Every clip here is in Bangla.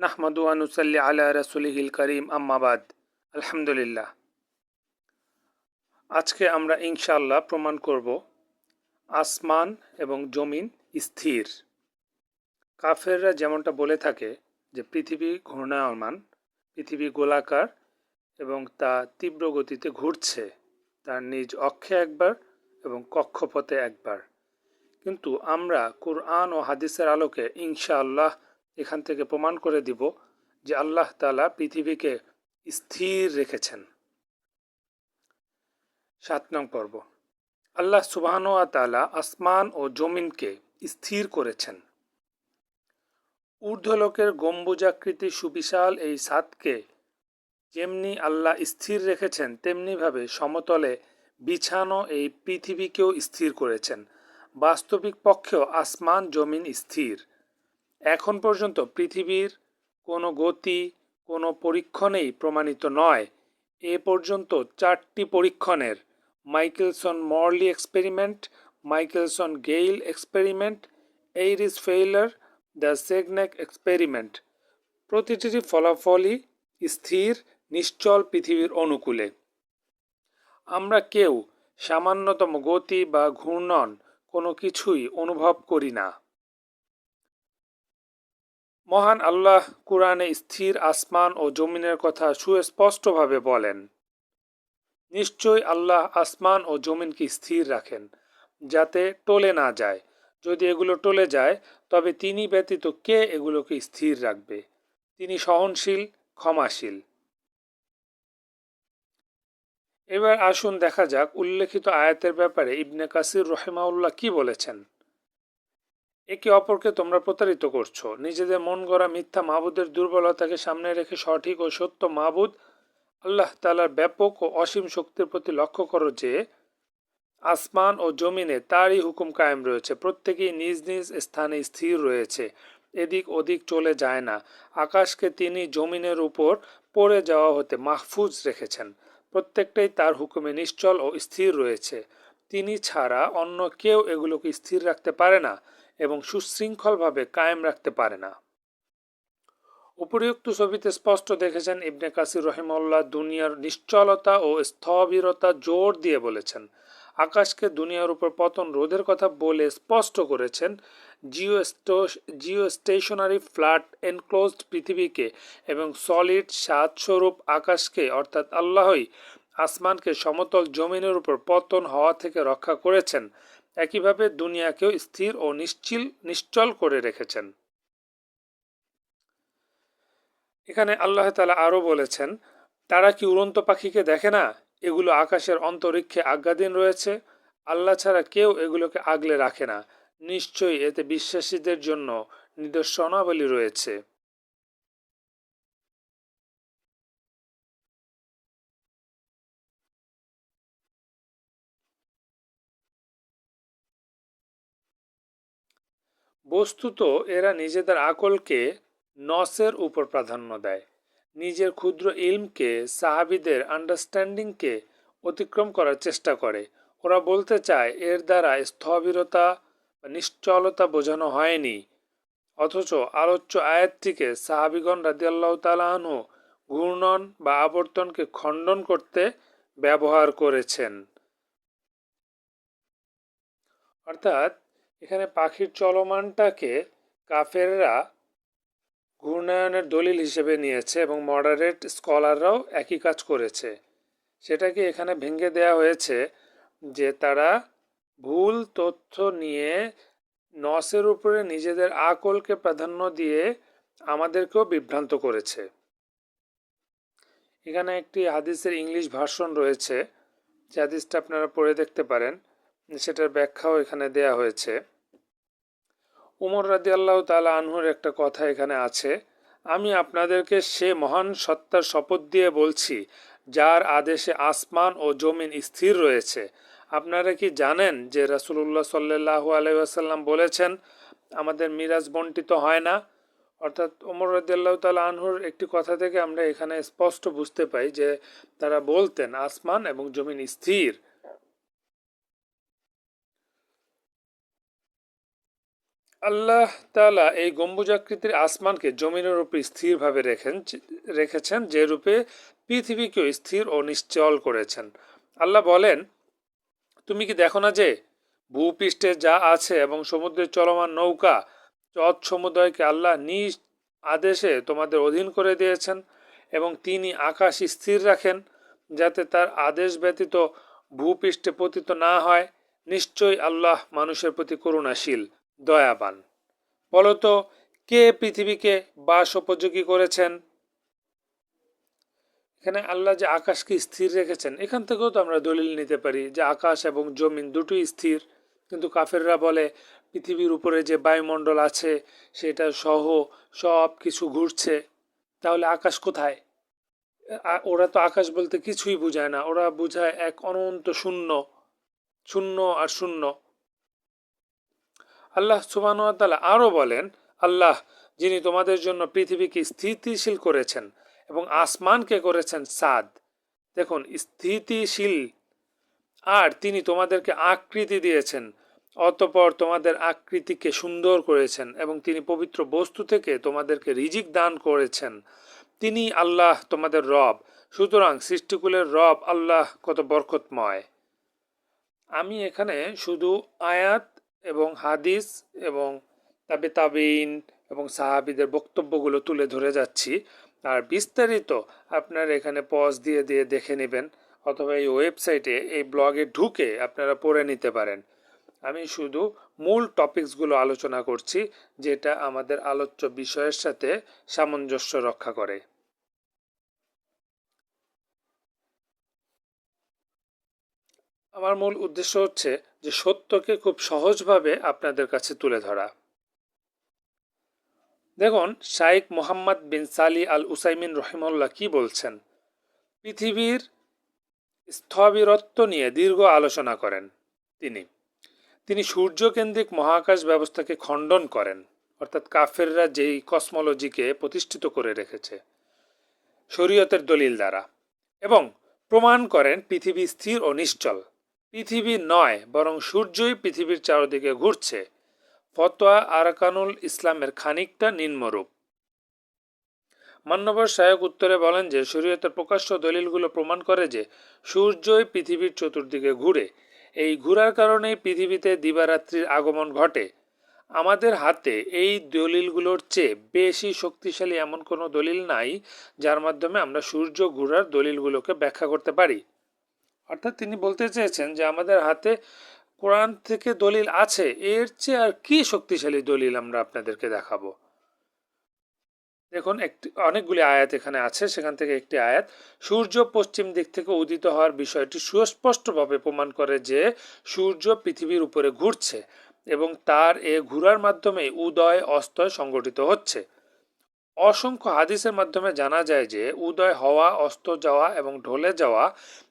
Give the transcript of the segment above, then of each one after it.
নাহমাদু আনুসাল্লি আলা রসুলিহিল করিম আম্মাবাদ আলহামদুলিল্লাহ। আজকে আমরা ইনশাল্লাহ প্রমাণ করব আসমান এবং জমিন স্থির। কাফেররা যেমনটা বলে থাকে যে পৃথিবী ঘূর্ণায়মান, পৃথিবী গোলাকার এবং তা তীব্র গতিতে ঘুরছে, তার নিজ অক্ষে একবার এবং কক্ষপথে একবার। কিন্তু আমরা কুরআন ও হাদিসের আলোকে ইনশাআল্লাহ এখান থেকে প্রমাণ করে দিব যে আল্লাহ তালা পৃথিবীকে স্থির রেখেছেন। সাত নং পর্ব। আল্লাহ সুবাহান তালা আসমান ও জমিনকে স্থির করেছেন। ঊর্ধ্বলোকের গম্বুজাকৃতি সুবিশাল এই সাতকে যেমনি আল্লাহ স্থির রেখেছেন, তেমনিভাবে সমতলে বিছানো এই পৃথিবীকেও স্থির করেছেন। বাস্তবিক পক্ষেও আসমান, জমিন স্থির। এখন পর্যন্ত পৃথিবীর কোনো গতি, কোনো পরীক্ষণেই প্রমাণিত নয়। এ পর্যন্ত চারটি পরীক্ষণের, Michelson Morley experiment, Michelson Gale experiment, Airy's failure, the Sagnac experiment. প্রতিটি ফলাফলই স্থির, নিশ্চল পৃথিবীর অনুকূলে। আমরা কেউ সামান্যতম গতি বা ঘূর্ণন কোনো কিছুই অনুভব করি না। মহান আল্লাহ কুরআনে স্থির আসমান ও জমিনের কথা সুস্পষ্টভাবে বলেন। নিশ্চয় আল্লাহ আসমান ও জমিনকে স্থির রাখেন, যাতে টলে না যায়। যদি এগুলো টলে যায়, তবে তিনি ব্যতীত কে এগুলোকে স্থির রাখবে? তিনি সহনশীল, ক্ষমাশীল। এবার আসুন দেখা যাক উল্লেখিত আয়াতের ব্যাপারে ইবনে কাসির রহেমাউল্লাহ কি বলেছেন। একে অপরকে তোমরা প্রতারিত করছ। নিজেদের মন গড়া মিথ্যা মাহবুদের দুর্বলতাকে সামনে রেখে সঠিক ও সত্য মাহবুদ আল্লাহ তালার ব্যাপক ও অসীম শক্তির প্রতি লক্ষ্য করো যে, আসমান ও জমিনে তারই হুকুম কায়েম রয়েছে। প্রত্যেকেই নিজ নিজ স্থানে স্থির রয়েছে। এদিক ওদিক চলে যায় না। আকাশকে তিনি জমিনের উপর পড়ে যাওয়া হতে মাহফুজ রেখেছেন। প্রত্যেকটাই তার হুকুমে নিশ্চল ও স্থির রয়েছে। তিনি ছাড়া অন্য কেউ এগুলোকে স্থির রাখতে পারে না। এবং সুশৃঙ্খলভাবে কায়েম রাখতে পারে না। উপরিউক্ত ছবিতে স্পষ্ট দেখেছেন ইবনে কাসির রহিমউল্লাহ দুনিয়ার নিশ্চলতা ও স্থবিরতা জোর দিয়ে বলেছেন। আকাশকে দুনিয়ার উপর পতন রোধের কথা বলে স্পষ্ট করেছেন geo geo stationary flat enclosed পৃথিবীকে এবং সলিড স্বরূপ আকাশকে, অর্থাৎ আল্লাহই, আসমানকে সমতল জমিনের উপর পতন হওয়া থেকে রক্ষা করেছেন। একইভাবে দুনিয়াকেও স্থির ও নিশ্চিল, নিশ্চল করে রেখেছেন। এখানে আল্লাহ তালা আরও বলেছেন, তারা কি উড়ন্ত পাখিকে দেখে না? এগুলো আকাশের অন্তরিক্ষে আজ্ঞাধীন রয়েছে। আল্লাহ ছাড়া কেউ এগুলোকে আগলে রাখে না। নিশ্চয়ই এতে বিশ্বাসীদের জন্য নিদর্শনাবলী রয়েছে। বস্তুত এরা নিজেদের আকলকে নসের উপর প্রাধান্য দেয়। নিজের ক্ষুদ্র ইলমকে, সাহাবিদের আন্ডারস্ট্যান্ডিংকে অতিক্রম করার চেষ্টা করে। ওরা বলতে চায়, এর দ্বারা স্থবিরতা নিশ্চলতা বোঝানো হয়নি। অথচ আলোচ্য আয়াতটিকে সাহাবিগণ রাজিয়াল্লাহ তালাহনু ঘূর্ণন বা আবর্তনকে খণ্ডন করতে ব্যবহার করেছেন। অর্থাৎ এখানে পাখির চলমানটাকে কাফেররা ঘূর্ণায়নের দলিল হিসেবে নিয়েছে এবং মডারেট স্কলাররাও একই কাজ করেছে। সেটাকে এখানে ভেঙে দেয়া হয়েছে যে তারা ভুল তথ্য নিয়ে নসের উপরে নিজেদের আকলকে প্রাধান্য দিয়ে আমাদেরকেও বিভ্রান্ত করেছে। এখানে একটি হাদিসের ইংলিশ ভার্সন রয়েছে। যে হাদিসটা আপনারা পড়ে দেখতে পারেন, সেটার ব্যাখ্যাও এখানে দেয়া হয়েছে। উমর রাদি আল্লাহ তালা আনহুর একটা কথা এখানে আছে। আমি আপনাদেরকে সে মহান সত্তার শপথ দিয়ে বলছি, যার আদেশে আসমান ও জমিন স্থির রয়েছে। আপনারা কি জানেন যে রাসুল্লাহ সাল্লাহ আলাইসাল্লাম বলেছেন, আমাদের মিরাজ বন্টিত হয় না অর্থাৎ ওমর রদিয়াল্লাহ তাল আনহুর একটি কথা থেকে আমরা এখানে স্পষ্ট বুঝতে পাই যে তারা বলতেন, আসমান এবং জমিন স্থির। আল্লাহ তালা এই গম্বুজাকৃতির আসমানকে জমিনের উপর স্থিরভাবে রেখেন, রেখেছেন, যে রূপে পৃথিবীকেও স্থির ও নিশ্চল করেছেন। আল্লাহ বলেন, তুমি কি দেখো না যে ভূপৃষ্ঠে যা আছে এবং সমুদ্রের চলমান নৌকা চৎ সমুদয়কে আল্লাহ নিজ আদেশে তোমাদের অধীন করে দিয়েছেন এবং তিনি আকাশ স্থির রাখেন, যাতে তার আদেশ ব্যতীত ভূপৃষ্ঠে পতিত না হয়? নিশ্চয়ই আল্লাহ মানুষের প্রতি করুণাশীল। দয়াবান। বলতো কে পৃথিবীকে বাস উপযোগী করেছেন? এখানে আল্লাহ যে আকাশকে স্থির রেখেছেন, এখান থেকেও তো আমরা দলিল নিতে পারি যে আকাশ এবং জমিন দুটোই স্থির। কিন্তু কাফেররা বলে, পৃথিবীর উপরে যে বায়ুমণ্ডল আছে, সেটা সহ সব কিছু ঘুরছে। তাহলে আকাশ কোথায়? ওরা তো আকাশ বলতে কিছুই বুঝায় না। ওরা বুঝায় এক অনন্ত শূন্য শূন্য আর শূন্য। আল্লাহ সুবাহতালা আরও বলেন, আল্লাহ যিনি তোমাদের জন্য পৃথিবীকে স্থিতিশীল করেছেন এবং আসমানকে করেছেন সাদ। দেখুন, স্থিতিশীল। আর তিনি তোমাদেরকে আকৃতি দিয়েছেন, অতপর তোমাদের আকৃতিকে সুন্দর করেছেন এবং তিনি পবিত্র বস্তু থেকে তোমাদেরকে রিজিক দান করেছেন। তিনি আল্লাহ তোমাদের রব, সুতরাং সৃষ্টিকুলের রব আল্লাহ কত বরকতময়। আমি এখানে শুধু আয়াত এবং হাদিস এবং তাবে তাবিন এবং সাহাবিদের বক্তব্যগুলো তুলে ধরে যাচ্ছি। আর বিস্তারিত আপনারা এখানে পজ দিয়ে দিয়ে দেখে নেবেন অথবা এই ওয়েবসাইটে এই ব্লগে ঢুকে আপনারা পড়ে নিতে পারেন। আমি শুধু মূল টপিকসগুলো আলোচনা করছি, যেটা আমাদের আলোচ্য বিষয়ের সাথে সামঞ্জস্য রক্ষা করে। আমার মূল উদ্দেশ্য হচ্ছে যে সত্যকে খুব সহজভাবে আপনাদের কাছে তুলে ধরা। দেখুন, শাইখ মোহাম্মদ বিন সালি আল উসাইমিন রহিমুল্লাহ কি বলছেন? পৃথিবীর স্থবিরত্ব নিয়ে দীর্ঘ আলোচনা করেন তিনি। তিনি সূর্যকেন্দ্রিক মহাকাশ ব্যবস্থাকে খণ্ডন করেন, অর্থাৎ কাফেররা যেই কসমোলজিকে প্রতিষ্ঠিত করে রেখেছে, শরীয়তের দলিল দ্বারা, এবং প্রমাণ করেন পৃথিবী স্থির ও নিশ্চল। পৃথিবী নয়, বরং সূর্যই পৃথিবীর চারদিকে ঘুরছে। ফতোয়া আরাকানুল ইসলামের খানিকটা নিম্নরূপ। মান্যবর সায়ক উত্তরে বলেন যে, শরীয়তের প্রকাশ্য দলিলগুলো প্রমাণ করে যে, সূর্যই পৃথিবীর চতুর্দিকে ঘুরে। এই ঘুরার কারণেই পৃথিবীতে দিবারাত্রির আগমন ঘটে। আমাদের হাতে এই দলিলগুলোর চেয়ে বেশি শক্তিশালী এমন কোনো দলিল নাই, যার মাধ্যমে আমরা সূর্য ঘুরার দলিলগুলোকে ব্যাখ্যা করতে পারি। অর্থাৎ তিনি বলতে চেয়েছেন যে আমাদের হাতে কোরআন থেকে দলিল আছে, এর চেয়ে আর কি শক্তিশালী দলিল আমরা আপনাদেরকে দেখাবো? দেখুন, একটি, অনেকগুলি আয়াত এখানে আছে, সেখান থেকে একটি আয়াত, সূর্য পশ্চিম দিক থেকে উদিত হওয়ার বিষয়টি সুস্পষ্টভাবে প্রমাণ করে যে সূর্য পৃথিবীর উপরে ঘুরছে এবং তার এ ঘুরার মাধ্যমে উদয়, অস্তয় সংগঠিত হচ্ছে। অসংখ্য হাদিসের মাধ্যমে জানা যায় যে উদয় হওয়া, অস্ত যাওয়া এবং ঢলে যাওয়া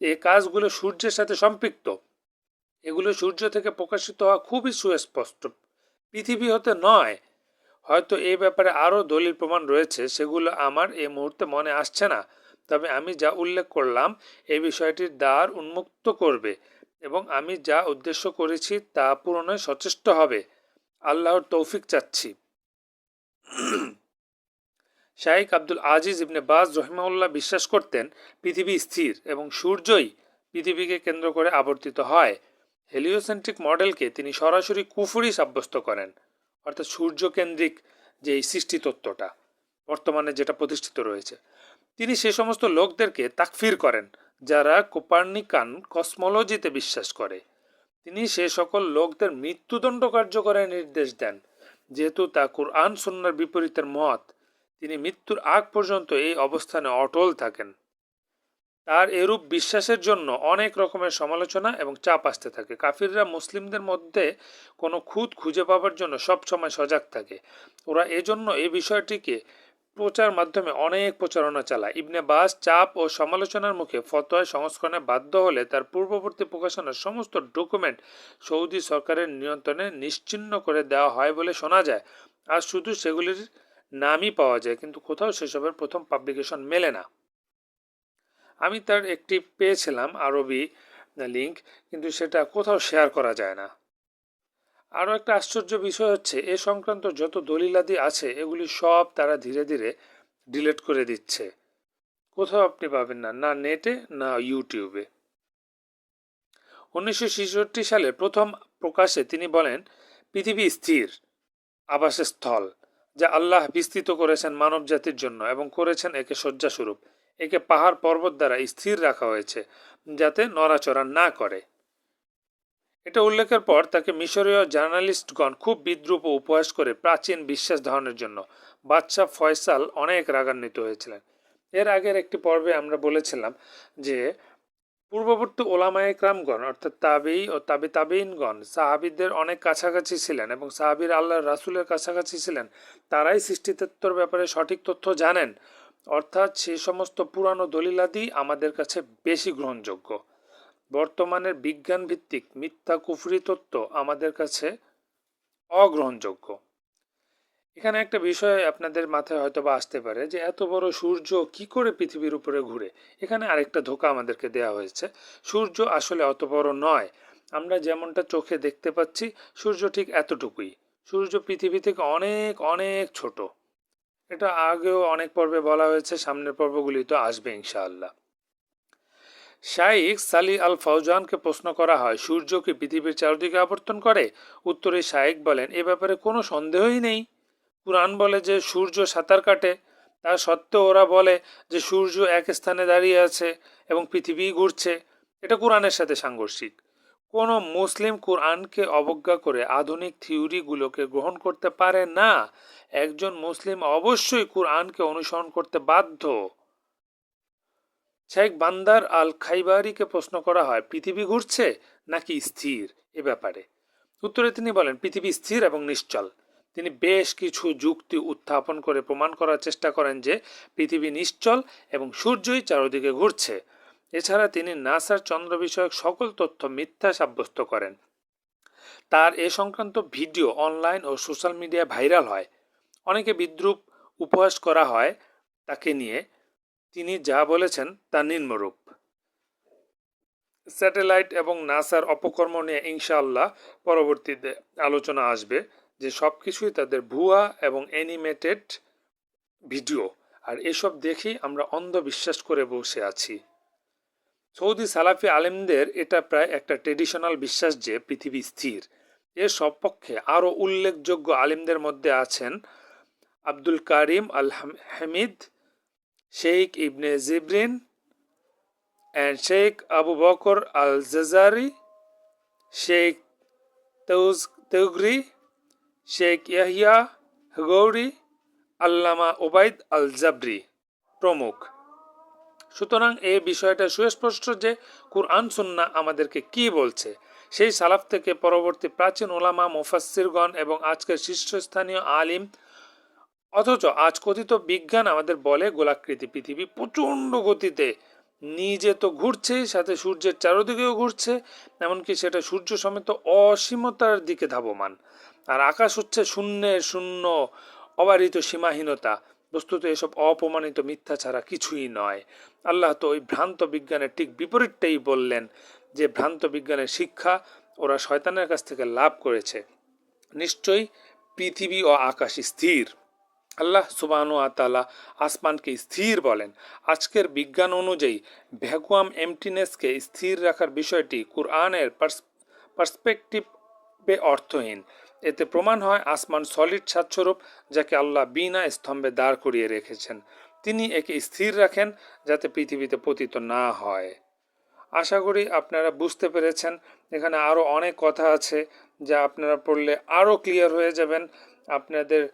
এ কাজগুলো সূর্যের সাথে সম্পৃক্ত। এগুলো সূর্য থেকে প্রকাশিত হওয়া খুবই সুস্পষ্ট। পৃথিবী হতে নয়। হয়তো এই ব্যাপারে আরও দলিল প্রমাণ রয়েছে, সেগুলো আমার এই মুহূর্তে মনে আসছে না। তবে আমি যা উল্লেখ করলাম, এই বিষয়টির দ্বার উন্মুক্ত করবে এবং আমি যা উদ্দেশ্য করেছি তা পূরণে সচেষ্ট হবে। আল্লাহর তৌফিক চাচ্ছি। শাইখ আব্দুল আজিজ ইবনে বাজ রহিমাউল্লাহ বিশ্বাস করতেন, পৃথিবী স্থির এবং সূর্যই পৃথিবীকে কেন্দ্র করে আবর্তিত হয়। হেলিওসেন্ট্রিক মডেলকে তিনি সরাসরি কুফুরি সাব্যস্ত করেন, অর্থাৎ সূর্যকেন্দ্রিক যে এই সৃষ্টি তত্ত্বটা, বর্তমানে যেটা প্রতিষ্ঠিত রয়েছে। তিনি সে সমস্ত লোকদেরকে তাকফির করেন, যারা কোপার্নিকান কসমোলজিতে বিশ্বাস করে। তিনি সে সকল লোকদের মৃত্যুদণ্ড কার্যকরের নির্দেশ দেন, যেহেতু তা কুরআন সন্ন্যার বিপরীতের মত। তিনি মৃত্যুর আগ পর্যন্ত এই অবস্থানে অটল থাকেন। তার এরূপ বিশ্বাসের জন্য অনেক রকমের সমালোচনা এবং চাপ আসতে থাকে। কাফিররা মুসলিমদের মধ্যে কোনো খুদ খুঁজে পাবার জন্য সব সময় সজাগ থাকে। ওরা এজন্য এই বিষয়টিকে প্রচার মাধ্যমে অনেক প্রচারণা চালায়। ইবনে বাস চাপ ও সমালোচনার মুখে ফতোয় সংস্করণে বাধ্য হলে তার পূর্ববর্তী প্রকাশনার সমস্ত ডকুমেন্ট সৌদি সরকারের নিয়ন্ত্রণে নিশ্চিন্ন করে দেওয়া হয় বলে শোনা যায়। আর শুধু সেগুলির নামই পাওয়া যায়, কিন্তু কোথাও সেসবের প্রথম পাবলিকেশন মেলে না। আমি তার একটি পেয়েছিলাম আরবি লিঙ্ক কিন্তু সেটা কোথাও শেয়ার করা যায় না। আরও একটা আশ্চর্য বিষয় হচ্ছে, এ সংক্রান্ত যত দলিলাদি আছে, এগুলি সব তারা ধীরে ধীরে ডিলিট করে দিচ্ছে। কোথাও আপনি পাবেন না না নেটে, না ইউটিউবে উনিশশো সালে প্রথম প্রকাশে তিনি বলেন, পৃথিবী স্থির, আবাসস্থল। যা আল্লাহ বিস্তৃত করেছেন মানব জাতির জন্য এবং করেছেন একে শয্যাস্বরূপ। একে পাহাড় পর্বত দ্বারা স্থির রাখা হয়েছে, যাতে নড়াচড়া না করে। এটা উল্লেখের পর তাকে মিশরীয় জার্নালিস্টগণ খুব বিদ্রুপ ও উপহাস করে প্রাচীন বিশ্বাস ধারণের জন্য বাদশাহ ফয়সাল অনেক রাগান্বিত হয়েছিলেন। এর আগের একটি পর্বে আমরা বলেছিলাম যে পূর্ববর্তী ওলামায়ে ক্রামগণ অর্থাৎ তাবেই ও তাবে তাবেইনগণ, সাহাবিদের অনেক কাছাকাছি ছিলেন এবং সাহাবির আল্লাহ রাসুলের কাছাকাছি ছিলেন। তারাই সৃষ্টিতত্ত্বর ব্যাপারে সঠিক তথ্য জানেন। অর্থাৎ সে সমস্ত পুরানো দলিলাদি আমাদের কাছে বেশি গ্রহণযোগ্য। বর্তমানের বিজ্ঞান ভিত্তিক মিথ্যা কুফরি তত্ত্ব আমাদের কাছে অগ্রহণযোগ্য। এখানে একটা বিষয় আপনাদের মাথায় হয়তো বা আসতে পারে যে এত বড় সূর্য কি করে পৃথিবীর উপরে ঘুরে? এখানে আরেকটা ধোকা আমাদেরকে দেওয়া হয়েছে। সূর্য আসলে অত বড় নয়। আমরা যেমনটা চোখে দেখতে পাচ্ছি, সূর্য ঠিক এতটুকুই। সূর্য পৃথিবী থেকে অনেক অনেক ছোট। এটা আগেও অনেক পর্বে বলা হয়েছে, সামনের পর্বগুলি তো আসবে ইনশাআল্লাহ। শাইখ সালি আল ফৌজানকে প্রশ্ন করা হয়, সূর্য কি পৃথিবীর চারদিকে আবর্তন করে? উত্তরে শাইক বলেন, এ ব্যাপারে কোনো সন্দেহই নেই। কুরআন বলে যে সূর্য সাঁতার কাটে, তা সত্ত্বেও ওরা বলে যে সূর্য এক স্থানে দাঁড়িয়ে আছে এবং পৃথিবী ঘুরছে। এটা কোরআনের সাথে সাংঘর্ষিক। কোনো মুসলিম কোরআনকে অবজ্ঞা করে আধুনিক থিওরিগুলোকে গ্রহণ করতে পারে না। একজন মুসলিম অবশ্যই কোরআনকে অনুসরণ করতে বাধ্য। শেখ বান্দার আল খাইবারিকে প্রশ্ন করা হয়, পৃথিবী ঘুরছে নাকি স্থির? এ ব্যাপারে। উত্তরে তিনি বলেন, পৃথিবী স্থির এবং নিশ্চল। তিনি বেশ কিছু যুক্তি উত্থাপন করে প্রমাণ করার চেষ্টা করেন যে পৃথিবী নিশ্চল এবং সূর্যই চারদিকে ঘুরছে। এছাড়া তিনি নাসার চন্দ্র বিষয়ক সকল তথ্য মিথ্যা সাব্যস্ত করেন। তার এ সংক্রান্ত ভিডিও অনলাইন ও সোশ্যাল মিডিয়ায় ভাইরাল হয়। অনেকে বিদ্রুপ উপহাস করা হয় তাকে নিয়ে। তিনি যা বলেছেন তা নিম্নরূপ। স্যাটেলাইট এবং নাসার অপকর্ম নিয়ে ইনশাআল্লাহ পরবর্তীতে আলোচনা আসবে। যে সব কিছুই তাদের ভুয়া এবং অ্যানিমেটেড ভিডিও। আর এসব দেখেই আমরা অন্ধবিশ্বাস করে বসে আছি। সৌদি সালাফি আলেমদের এটা প্রায় একটা ট্রেডিশনাল বিশ্বাস যে পৃথিবী স্থির। এর সপক্ষে আরও উল্লেখযোগ্য আলেমদের মধ্যে আছেন Abdul Karim al Hamid Sheikh ibn Jibreen and Sheikh Abu Bakr al Jazairi Sheikh তৌজ তৌগরি শেখ ইয়াহিয়া গৌরি, আল্লামা ওবায়দ আল জাবরি প্রমুখ। সুতরাং এই বিষয়টা সুস্পষ্ট যে কুরআন, সুন্না আমাদেরকে কি বলছে। সেই সালাফ থেকে পরবর্তী প্রাচীন ওলামা মুফাসিরগণ এবং আজকের শীর্ষস্থানীয় আলিম, অথচ আজ কথিত বিজ্ঞান আমাদের বলে, গোলাকৃতি পৃথিবী প্রচণ্ড গতিতে নিজে তো ঘুরছেই সাথে সূর্যের চারদিকেও ঘুরছে, এমনকি সেটা সূর্য সমেত অসীমতার দিকে ধাবমান। আর আকাশ হচ্ছে শূন্যের শূন্য, অবারিত সীমাহীনতা। বস্তুত এসব অপমানিত মিথ্যা ছাড়া কিছুই নয়। আল্লাহ তো ওই ভ্রান্ত বিজ্ঞানের ঠিক বিপরীতটাই বললেন যে, ভ্রান্ত বিজ্ঞানের শিক্ষা ওরা শয়তানের কাছ থেকে লাভ করেছে। নিশ্চয়ই পৃথিবী ও আকাশ স্থির। আল্লাহ সুবাহনু আতালা আসমানকে স্থির বলেন। আজকের বিজ্ঞান অনুযায়ী ভ্যাকুয়াম এমটিনেসকে স্থির রাখার বিষয়টি কুরআনের পার্সপেক্টিভে অর্থহীন। এতে প্রমাণ হয় আসমান সলিড ছাদস্বরূপ যাকে আল্লাহ বিনা স্তম্ভে দাঁড় করিয়ে রেখেছেন। তিনি একে স্থির রাখেন, যাতে পৃথিবীতে পতিত না হয়। আশা করি আপনারা বুঝতে পেরেছেন। এখানে আরও অনেক কথা আছে, যা আপনারা পড়লে আরও ক্লিয়ার হয়ে যাবেন। আপনাদের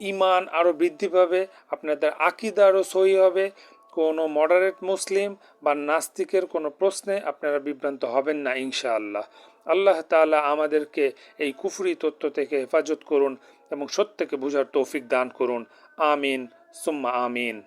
ইমান আরও বৃদ্ধি পাবে, আপনাদের আকিদা আরও সহি হবে। কোনো মডারেট মুসলিম বা নাস্তিকের কোনো প্রশ্নে আপনারা বিভ্রান্ত হবেন না, ইনশাআল্লাহ। আল্লাহ তালা আমাদেরকে এই কুফরি তত্ত্ব থেকে হেফাজত করুন এবং সত্যকে বোঝার তৌফিক দান করুন। আমিন, সুম্মা আমিন।